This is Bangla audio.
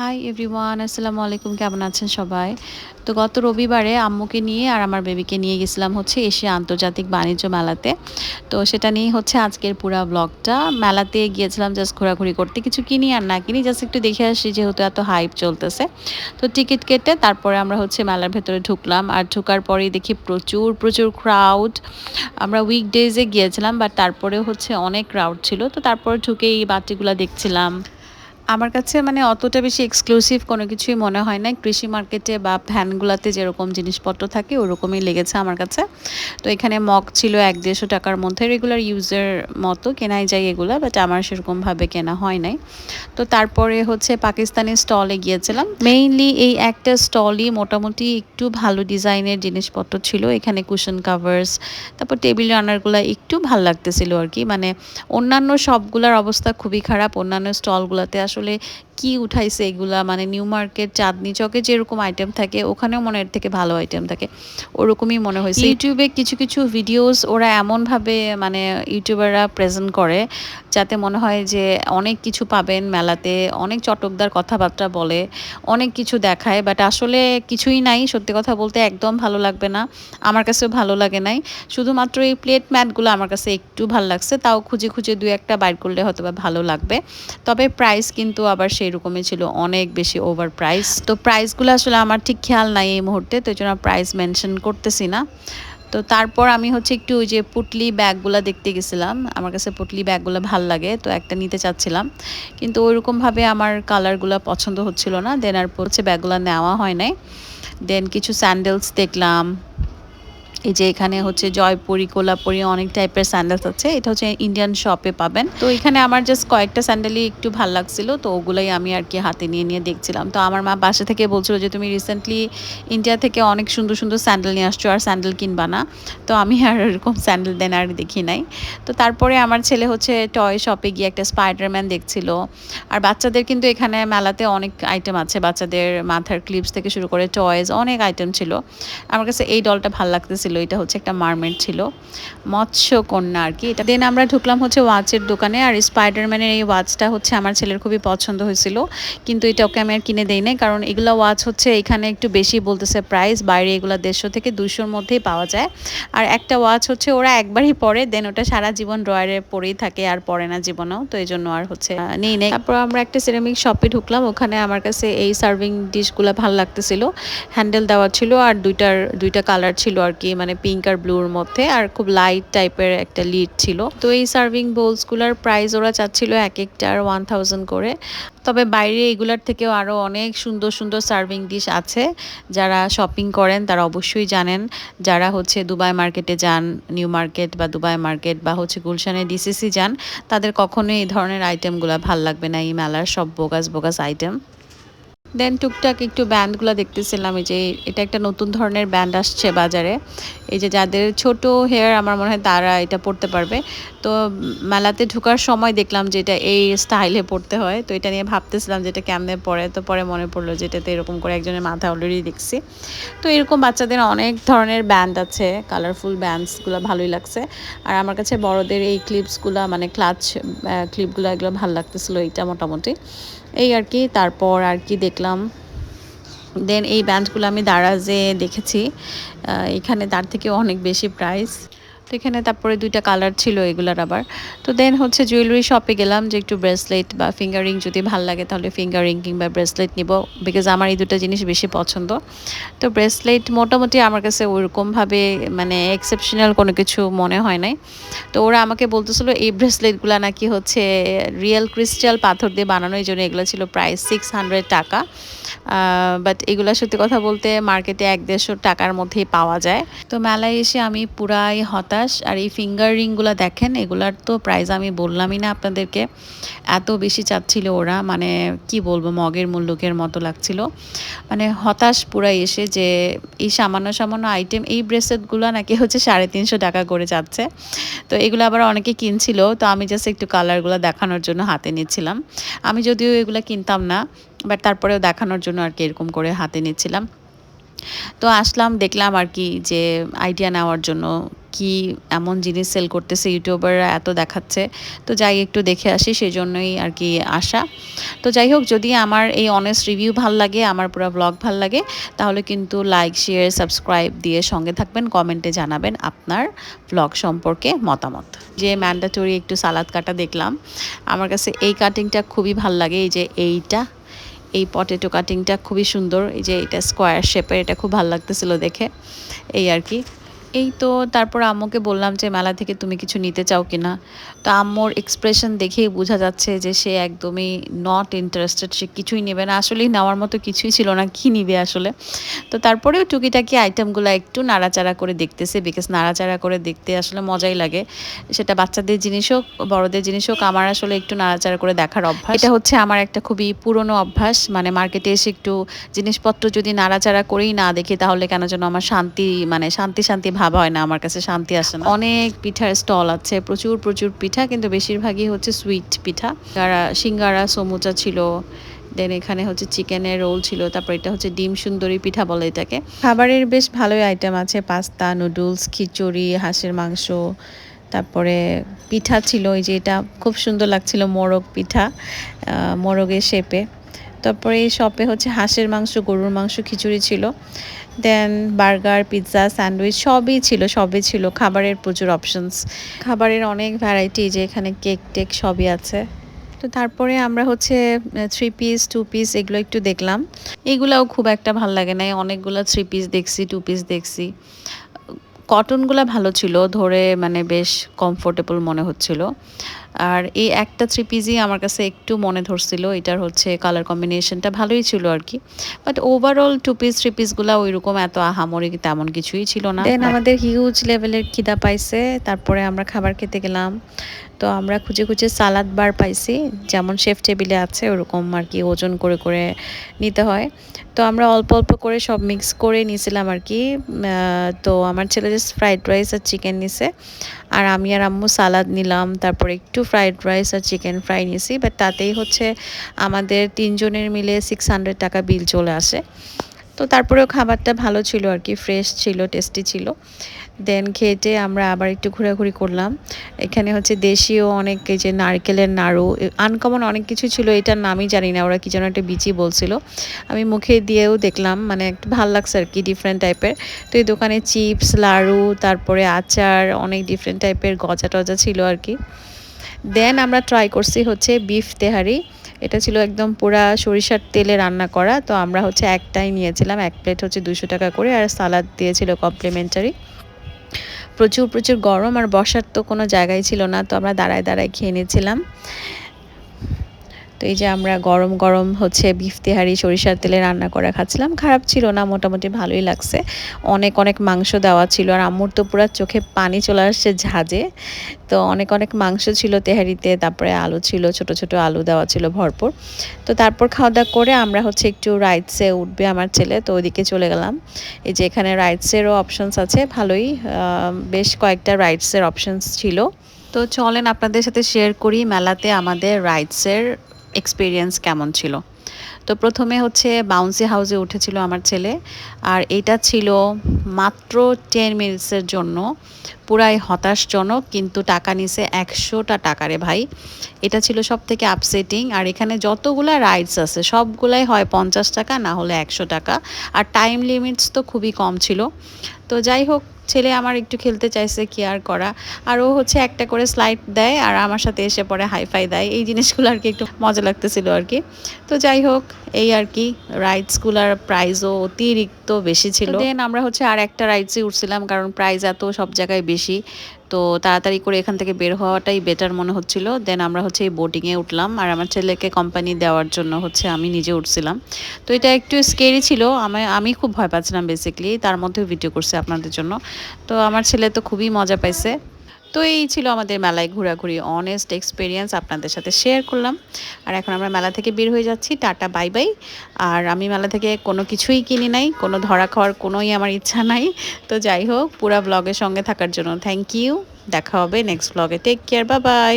হাই এভরিওয়ান আসসালামু আলাইকুম কেমন আছেন সবাই? তো গত রবিবারে আম্মুকে নিয়ে আর আমার বেবিকে নিয়ে গেছিলাম হচ্ছে এশিয়া আন্তর্জাতিক বাণিজ্য মেলাতে। তো সেটা নিয়েই হচ্ছে আজকের পুরা ব্লগটা মেলাতে গিয়েছিলাম জাস্ট ঘোরাঘুরি করতে। কিছু কিনি আর না কিনি জাস্ট একটু দেখে আসি যেহেতু এত হাইপ চলতেছে। তো টিকিট কেটে তারপরে আমরা হচ্ছে মেলার ভেতরে ঢুকলাম। আর ঢুকার পরেই দেখি প্রচুর প্রচুর ক্রাউড আমরা উইকডেজে গিয়েছিলাম বাট তারপরে হচ্ছে অনেক ক্রাউড ছিল। তো তারপরে ঢুকে এই বাটিগুলো দেখছিলাম। আমার কাছে মানে অতটা বেশি এক্সক্লুসিভ কোনো কিছুই মনে হয় না কৃষি মার্কেটে বা ভ্যানগুলোতে যেরকম জিনিসপত্র থাকে, ওরকমই লেগেছে আমার কাছে। তো এখানে মগ ছিল এক দেড়শো টাকার মধ্যে রেগুলার ইউজের মতো, কেনাই যায় এগুলো বাট আমার সেরকমভাবে কেনা হয় নাই। তো তারপরে হচ্ছে পাকিস্তানি স্টলে গিয়েছিলাম। মেইনলি এই একটা স্টলই মোটামুটি একটু ভালো ডিজাইনের জিনিসপত্র ছিল। এখানে কুশন কাভার্স তারপর টেবিল রানারগুলো একটু ভালো লাগতেছিল আর কি। মানে অন্যান্য সবগুলোর অবস্থা খুবই খারাপ। অন্যান্য স্টলগুলোতে আসলে আসলে কি উঠাইছে এগুলা? মানে নিউ মার্কেট চাঁদনি চকে যেরকম আইটেম থাকে, ওখানেও মনে থেকে ভালো আইটেম থাকে। ওরকমই মনে হয়েছে। ইউটিউবে কিছু কিছু ভিডিওস ওরা এমনভাবে মানে ইউটিউবাররা প্রেজেন্ট করে, যাতে মনে হয় যে অনেক কিছু পাবেন মেলাতে, অনেক চটকদার কথাবার্তা বলে, অনেক কিছু দেখায় বাট আসলে কিছুই নাই, সত্যি কথা বলতে একদম ভালো লাগবে না। আমার কাছেও ভালো লাগে নাই। শুধুমাত্র এই প্লেট ম্যাটগুলো আমার কাছে একটু ভালো লাগছে, তাও খুঁজে খুঁজে দু একটা বাইর করলে হয়তো ভালো লাগবে। তবে প্রাইস কিন্তু আবার সেই এরকমই ছিল, অনেক বেশি ওভার প্রাইস তো প্রাইসগুলো আসলে আমার ঠিক খেয়াল নাই এই মুহূর্তে, তো জন্য প্রাইস মেনশন করতেছি না। তো তারপর আমি হচ্ছে একটু ওই যে পুটলি ব্যাগগুলো দেখতে গেছিলাম। আমার কাছে পুটলি ব্যাগগুলো ভালো লাগে, তো একটা নিতে চাচ্ছিলাম। কিন্তু ওইরকমভাবে আমার কালারগুলো পছন্দ হচ্ছিল না। দেন আর হচ্ছে ব্যাগগুলো নেওয়া হয় নাই। দেন কিছু স্যান্ডেলস দেখলাম। এই যে এখানে হচ্ছে জয়পুরি, কোলাপুরি অনেক টাইপের স্যান্ডেলস আছে। এটা হচ্ছে ইন্ডিয়ান শপে পাবেন। তো এখানে আমার জাস্ট কয়েকটা স্যান্ডেলই একটু ভালো লাগছিল, তো ওগুলোই আমি আর কি হাতে নিয়ে নিয়ে দেখছিলাম। তো আমার মা বাসা থেকে বলছিল যে, তুমি রিসেন্টলি ইন্ডিয়া থেকে অনেক সুন্দর সুন্দর স্যান্ডেল নিয়ে আসছো, আর স্যান্ডেল কিনবা না। তো আমি আর এরকম স্যান্ডেল দেন আর দেখি নাই। তো তারপরে আমার ছেলে হচ্ছে টয় শপে গিয়ে একটা স্পাইডারম্যান দেখছিল। আর বাচ্চাদের কিন্তু এখানে মেলাতে অনেক আইটেম আছে। বাচ্চাদের মাথার ক্লিপস থেকে শুরু করে টয়েস অনেক আইটেম ছিল। আমার কাছে এই ডলটা ভালো লাগতেছিল। ছিল, এটা হচ্ছে একটা মারমেড ছিল মৎস্য কন্যা আর কি। এটা দেন আমরা ঢুকলাম হচ্ছে ওয়াচের দোকানে, আর স্পাইডারম্যানের এই ওয়াচটা হচ্ছে আমার ছেলের খুবই পছন্দ হয়েছিল, কিন্তু এটা ওকে আমি আর কিনে দেই নাই, কারণ এগুলো ওয়াচ হচ্ছে এখানে একটু বেশি বলতেছে প্রাইস বাইরে এগুলো দেড়শো থেকে দুশোর মধ্যেই পাওয়া যায়। আর একটা ওয়াচ হচ্ছে ওরা একবারই পরে, দেন ওটা সারা জীবন ড্রয়ারে পরেই থাকে, আর পরে না জীবনেও, তো এই জন্য আর হচ্ছে নেই নেই। তারপর আমরা একটা সিরামিক শপে ঢুকলাম, ওখানে আমার কাছে এই সার্ভিং ডিশগুলো ভালো লাগতেছিল হ্যান্ডেল দেওয়া ছিল, আর দুইটার, দুইটা কালার ছিল আর কি মানে পিঙ্ক আর ব্লুর মধ্যে, আর খুব লাইট টাইপের একটা লিড ছিল। তো এই সার্ভিং বোলসগুলোর প্রাইস ওরা চাচ্ছিল এক একটার ওয়ান থাউজেন্ড করে। তবে বাইরে এগুলার থেকেও আরও অনেক সুন্দর সুন্দর সার্ভিং ডিশ আছে। যারা শপিং করেন, তারা অবশ্যই জানেন। যারা হচ্ছে দুবাই মার্কেটে যান নিউ মার্কেট বা দুবাই মার্কেট বা হচ্ছে গুলশানে ডিসিসি যান, তাদের কখনোই এই ধরনের আইটেমগুলো ভালো লাগবে না। এই মেলার সব বোগাস বোগাস আইটেম দেন টুকটাক একটু ব্যান্ডগুলো দেখতেছিলাম, এই যে এটা একটা নতুন ধরনের ব্যান্ড আসছে বাজারে। এই যে যাদের ছোট হেয়ার আমার মনে হয় তারা এটা পড়তে পারবে। তো মেলাতে ঢোকার সময় দেখলাম যে এটা এই স্টাইলে পড়তে হয়। তো এটা নিয়ে ভাবতেছিলাম যে এটা কেমনে পড়ে। তো পরে মনে পড়ল যে এটাতে এরকম করে একজনের মাথা অলরেডি দেখছি। তো এরকম বাচ্চাদের অনেক ধরনের ব্যান্ড আছে। কালারফুল ব্যান্ডসগুলো ভালোই লাগছে। আর আমার কাছে বড়দের এই ক্লিপসগুলো মানে ক্লাচ ক্লিপগুলো এগুলো ভালো লাগতেছিলো, এইটা মোটামুটি। এই আর কি, তারপর আর কি দেখলাম। দেন এই ব্যান্ডগুলো আমি দারাজে দেখেছি। এখানে তার থেকে অনেক বেশি প্রাইস তো এখানে তারপরে দুইটা কালার ছিল এগুলার আবার। তো দেন হচ্ছে জুয়েলারি শপে গেলাম যে একটু ব্রেসলেট বা ফিঙ্গারিং যদি ভালো লাগে তাহলে ফিঙ্গারিং কিংবা ব্রেসলেট নিব বিকজ আমার এই দুটো জিনিস বেশি পছন্দ। তো ব্রেসলেট মোটামুটি আমার কাছে ওরকমভাবে মানে এক্সেপশনাল কোনো কিছু মনে হয় নাই। তো ওরা আমাকে বলতেছিলো, এই ব্রেসলেটগুলো নাকি হচ্ছে রিয়েল ক্রিস্টাল পাথর দিয়ে বানানো, এই জন্য এগুলো ছিল প্রাইস সিক্স হান্ড্রেড টাকা। বাট এগুলো সত্যি কথা বলতে মার্কেটে এক দেড়শো টাকার মধ্যেই পাওয়া যায়। তো মেলায় এসে আমি পুরাই হতাশ আর এই ফিঙ্গার রিংগুলো দেখেন, এগুলার তো প্রাইস আমি বললামই না আপনাদেরকে। এত বেশি চাচ্ছিল ওরা মানে কি বলব, মগের মূল্যকের মতো লাগছিল। মানে হতাশ পুরাই এসে যে এই সামান্য সামান্য আইটেম এই ব্রেসলেটগুলো নাকি হচ্ছে সাড়ে তিনশো টাকা করে যাচ্ছে। তো এগুলো আবার অনেকে কিনছিল, তো আমি জাস্ট একটু কালারগুলো দেখানোর জন্য হাতে নিচ্ছিলাম। আমি যদিও এগুলো কিনতাম না বাট তারপরেও দেখানোর জন্য আর কি এরকম করে হাতে নিচ্ছিলাম। তো আসলাম, দেখলাম আর কি যে আইডিয়া নেওয়ার জন্য কি এমন জিনিস সেল করতেছে ইউটিউবাররা এত দেখাচ্ছে। তো যাই একটু দেখে আসি সেই জন্যই আর কি আসা তো যাই হোক, যদি আমার এই অনেস্ট রিভিউ ভালো লাগে, আমার পুরো ব্লগ ভালো লাগে, তাহলে কিন্তু লাইক শেয়ার সাবস্ক্রাইব দিয়ে সঙ্গে থাকবেন কমেন্টে জানাবেন আপনার ব্লগ সম্পর্কে মতামত। যে ম্যান্ডাটরি একটু সালাদ কাটা দেখলাম, আমার কাছে এই কাটিংটা খুবই ভালো লাগে, এই যে এইটা, এই পটেটো কাটিংটা খুবই সুন্দর, এই যে এটা স্কোয়ার শেপের এটা খুব ভালো লাগতেছিল দেখে, এই আর কি। এই তো তারপর আম্মুকে বললাম যে, মেলা থেকে তুমি কিছু নিতে চাও কিনা তো আম্মুর এক্সপ্রেশন দেখেই বোঝা যাচ্ছে যে, সে একদমই নট ইন্টারেস্টেড সে কিছুই নেবে না। আসলেই নেওয়ার মতো কিছুই ছিল না, কি নিবে আসলে? তো তারপরেও টুকিটাকি আইটেমগুলো একটু নাড়াচাড়া করে দেখতেছে বিকজ নাড়াচাড়া করে দেখতে আসলে মজাই লাগে। সেটা বাচ্চাদের জিনিস হোক, বড়দের জিনিস হোক, আমার আসলে একটু নাড়াচাড়া করে দেখার অভ্যাস। এটা হচ্ছে আমার একটা খুবই পুরনো অভ্যাস মানে মার্কেটে এসে একটু জিনিসপত্র যদি নাড়াচাড়া করেই না দেখি, তাহলে কেন যেন আমার শান্তি মানে শান্তি শান্তি ভাব হয় না, আমার কাছে শান্তি আসে না। অনেক পিঠার স্টল আছে, প্রচুর প্রচুর পিঠা, কিন্তু বেশিরভাগই হচ্ছে সুইট পিঠা। যারা সিঙ্গারা, সমুচা ছিল দেন এখানে হচ্ছে চিকেনের রোল ছিল, তারপর এটা হচ্ছে ডিম সুন্দরী পিঠা বলে এটাকে। খাবারের বেশ ভালোই আইটেম আছে, পাস্তা নুডলস খিচুড়ি, হাঁসের মাংস, তারপরে পিঠা ছিল, এই যে এটা খুব সুন্দর লাগছিল, মোরগ পিঠা মোরগের শেপে তারপরে এই শপে হচ্ছে হাঁসের মাংস, গরুর মাংস, খিচুড়ি ছিল। দেন বার্গার, পিৎজা, স্যান্ডউইচ সবই ছিল সবই ছিল। খাবারের প্রচুর অপশনস খাবারের অনেক ভ্যারাইটি যে এখানে কেক টেক সবই আছে। তো তারপরে আমরা হচ্ছে থ্রি পিস টু পিস এগুলো একটু দেখলাম। এগুলাও খুব একটা ভালো লাগে নাই। অনেকগুলো থ্রি পিস দেখছি টু পিস দেখছি। কটনগুলো ভালো ছিল, ধরে মানে বেশ কমফোর্টেবল মনে হচ্ছিল। আর এই একটা থ্রি পিসই আমার কাছে একটু মনে ধরছিল, এটার হচ্ছে কালার কম্বিনেশনটা ভালোই ছিল আর কি। But overall two piece three পিসগুলো ওইরকম এত আহামরি তেমন কিছুই ছিল না। দেন আমাদের হিউজ লেভেলের খিদা পাইছে, তারপরে আমরা খাবার খেতে গেলাম। তো আমরা খুঁজে খুঁজে সালাদ বার পাইছি। যেমন শেফ টেবিলে আছে, ওরকম আর কি ওজন করে করে নিতে হয়। তো আমরা অল্প অল্প করে সব মিক্স করে নিয়েছিলাম আর কি। তো আমার ছেলে জাস্ট ফ্রাইড রাইস আর চিকেন নিছে। আর আমি আর আম্মু সালাদ নিলাম, তারপরে একটু ফ্রাইড রাইস আর চিকেন ফ্রাই নিয়েছি বাট তাতেই হচ্ছে আমাদের তিনজনের মিলে সিক্স হান্ড্রেড টাকা বিল চলে আসে। তো তারপরেও খাবারটা ভালো ছিল আর কি ফ্রেশ ছিল টেস্টি ছিল। দেন খেটে আমরা আবার একটু ঘোরাঘুরি করলাম। এখানে হচ্ছে দেশীয় অনেক এই যে নারকেলের নাড়ু আনকমন অনেক কিছু ছিল, এটার নামই জানি না, ওরা কি যেন একটা বিচি বলছিল। আমি মুখে দিয়েও দেখলাম মানে একটু ভালো লাগছে আর কি ডিফারেন্ট টাইপের তো এই দোকানে চিপস লাড়ু, তারপরে আচার, অনেক ডিফারেন্ট টাইপের গজা টজা ছিল আর কি। দেন আমরা ট্রাই করছি হচ্ছে বিফ তেহারি। এটা ছিল একদম পুরা সরিষার তেলে রান্না করা। তো আমরা হচ্ছে একটাই নিয়েছিলাম, এক প্লেট হচ্ছে দুশো টাকা করে আর সালাদ দিয়েছিল কমপ্লিমেন্টারি প্রচুর প্রচুর গরম আর বসার তো কোনো জায়গায় ছিল না, তো আমরা দাঁড়ায় দাঁড়ায় খেয়ে নিয়েছিলাম। তো এই যে আমরা গরম গরম হচ্ছে বিফ তেহারি, সরিষার তেলে রান্না করা খাচ্ছিলাম। খারাপ ছিল না, মোটামুটি ভালোই লাগছে। অনেক অনেক মাংস দেওয়া ছিল। আর আম্মুর তো পুরো চোখে পানি চলে আসছে ঝাঁজে তো অনেক অনেক মাংস ছিল তেহারিতে, তারপরে আলু ছিল, ছোট ছোট আলু দেওয়া ছিল ভরপুর। তো তারপর খাওয়া দাওয়া করে আমরা হচ্ছে একটু রাইটসে উঠবে আমার ছেলে। তো ওইদিকে চলে গেলাম। এই যে এখানে রাইটসেরও অপশনস আছে, ভালোই। বেশ কয়েকটা রাইটসের অপশনস ছিল। তো চলেন আপনাদের সাথে শেয়ার করি মেলাতে আমাদের রাইডসের এক্সপিরিয়েন্স কেমন ছিল? তো প্রথমে হচ্ছে বাউন্সি হাউসে উঠেছিল আমার ছেলে, আর এটা ছিল মাত্র টেন মিনিটসের জন্য। পুরাই হতাশজনক, কিন্তু টাকা নিছে একশোটা টাকারে ভাই। এটা ছিল সব থেকে আপসেটিং আর এখানে যতগুলা রাইডস আছে, সবগুলাই হয় পঞ্চাশ টাকা, না হলে একশো টাকা। আর টাইম লিমিটস তো খুবই কম ছিল। তো যাই হোক ছেলে আমার একটু খেলতে চাইছে কেয়ার করা। আর ও হচ্ছে একটা করে স্লাইড দেয় আর আমার সাথে এসে পরে হাইফাই দেয়। এই জিনিসগুলো আর কি একটু মজা লাগতেছিল আর কি। তো যাই হোক, এই আর কি রাইডসগুলার প্রাইজও অতিরিক্ত বেশি ছিল। দেন আমরা হচ্ছে আর একটা রাইডসে উঠছিলাম কারণ প্রাইজ এত সব জায়গায় বেশি। তো তাড়াতাড়ি করে এখান থেকে বের হওয়াটাই বেটার মনে হচ্ছিল। দেন আমরা হচ্ছে এই বোটিংয়ে উঠলাম আর আমার ছেলেকে কোম্পানি দেওয়ার জন্য হচ্ছে আমি নিজে উঠছিলাম। তো এটা একটু স্কেরি ছিল। আমি আমি খুব ভয় পাচ্ছিলাম বেসিক্যালি তার মধ্যেও ভিডিও করছে আপনাদের জন্য। তো আমার ছেলে তো খুবই মজা পাইছে। তো এই ছিল আমাদের মেলায় ঘোরাঘুরি অনেস্ট এক্সপিরিয়েন্স আপনাদের সাথে শেয়ার করলাম। আর এখন আমরা মেলা থেকে বের হয়ে যাচ্ছি, টাটা বাই বাই আর আমি মেলা থেকে কোনো কিছুই কিনি নাই, কোনো ধরা খাওয়ার কোনোই আমার ইচ্ছা নাই। তো যাই হোক, পুরা ব্লগের সঙ্গে থাকার জন্য থ্যাংক ইউ দেখা হবে নেক্সট ব্লগে টেক কেয়ার বা বাই